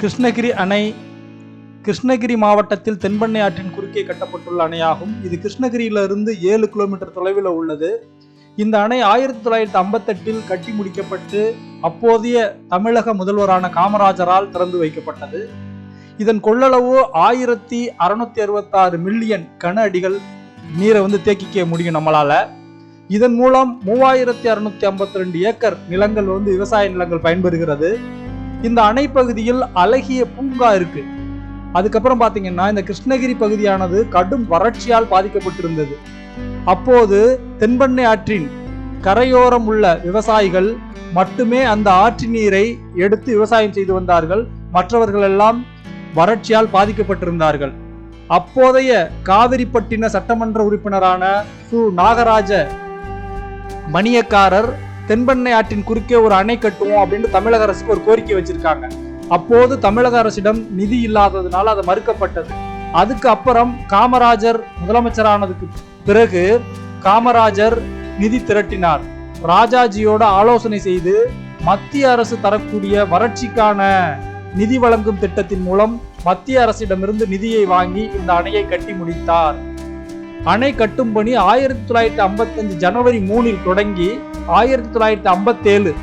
கிருஷ்ணகிரி அணை கிருஷ்ணகிரி மாவட்டத்தில் தென்பெண்ணை ஆற்றின் குறுக்கே கட்டப்பட்டுள்ள அணையாகும். இது கிருஷ்ணகிரியிலிருந்து ஏழு கிலோமீட்டர் தொலைவில் உள்ளது. இந்த அணை ஆயிரத்தி தொள்ளாயிரத்தி ஐம்பத்தெட்டில் கட்டி முடிக்கப்பட்டு அப்போதைய தமிழக முதல்வரான காமராஜரால் திறந்து வைக்கப்பட்டது. இதன் கொள்ளளவு ஆயிரத்தி அறுநூத்தி அறுபத்தாறு மில்லியன் கன அடிகள் நீரை வந்து தேக்கிக்க முடியும் நம்மளால. இதன் மூலம் மூவாயிரத்தி அறுநூத்தி ஐம்பத்தி ரெண்டு ஏக்கர் நிலங்கள் வந்து விவசாய நிலங்கள் பயன்பெறுகிறது. இந்த அணை பகுதியில் அழகிய பூங்கா இருக்கு. அதுக்கப்புறம் பார்த்தீங்கன்னா இந்த கிருஷ்ணகிரி பகுதியானது கடும் வறட்சியால் பாதிக்கப்பட்டிருந்தது. அப்போது தென்பெண்ணை ஆற்றின் கரையோரம் உள்ள விவசாயிகள் மட்டுமே அந்த ஆற்று நீரை எடுத்து விவசாயம் செய்து வந்தார்கள். மற்றவர்கள் எல்லாம் வறட்சியால் பாதிக்கப்பட்டிருந்தார்கள். அப்போதைய காவிரிப்பட்டின சட்டமன்ற உறுப்பினரான சு. நாகராஜ மணியக்காரர் தென்பெண்ணை ஆற்றின் குறுக்கே ஒரு அணை கட்டுவோம் அப்படின்னு தமிழக அரசுக்கு ஒரு கோரிக்கை வச்சிருக்காங்க. அப்போது தமிழக அரசிடம் நிதி இல்லாததுனால அது மறுக்கப்பட்டது. அதுக்கு அப்புறம் காமராஜர் முதலமைச்சரானதுக்கு பிறகு காமராஜர் நிதி திரட்டினார். ராஜாஜியோட ஆலோசனை செய்து மத்திய அரசு தரக்கூடிய வறட்சிக்கான நிதி வழங்கும் திட்டத்தின் மூலம் மத்திய அரசிடமிருந்து நிதியை வாங்கி இந்த அணையை கட்டி முடித்தார். அணை கட்டும் பணி ஆயிரத்தி தொள்ளாயிரத்தி ஐம்பத்தஞ்சு ஜனவரி மூணில் தொடங்கி ஆயிரத்தி தொள்ளாயிரத்தி ஐம்பத்தேழு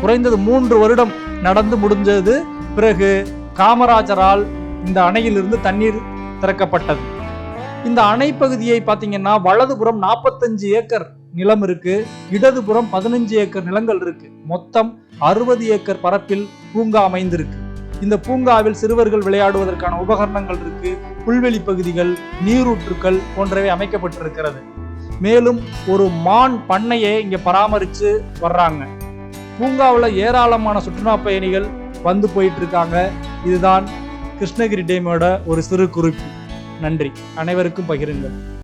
குறைந்தது மூன்று வருடம் நடந்து முடிஞ்சது பிறகு காமராஜரால் இந்த அணையிலிருந்து தண்ணீர் திறக்கப்பட்டது. இந்த அணை பகுதியை பார்த்தீங்கன்னா வலதுபுறம் நாற்பத்தஞ்சு ஏக்கர் நிலம் இருக்கு. இடதுபுறம் பதினஞ்சு ஏக்கர் நிலங்கள் இருக்கு. மொத்தம் அறுபது ஏக்கர் பரப்பில் பூங்கா அமைந்திருக்கு. இந்த பூங்காவில் சிறுவர்கள் விளையாடுவதற்கான உபகரணங்கள் இருக்கு. புல்வெளி பகுதிகள் நீரூற்றுக்கள் போன்றவை அமைக்கப்பட்டிருக்கிறது. மேலும் ஒரு மான் பண்ணையை இங்க பராமரிச்சு வர்றாங்க. பூங்காவில் ஏராளமான சுற்றுலா பயணிகள் வந்து போயிட்டு இருக்காங்க இதுதான் கிருஷ்ணகிரி டேமோட ஒரு சிறு குறிப்பு. நன்றி. அனைவருக்கும் பகிருங்கள்.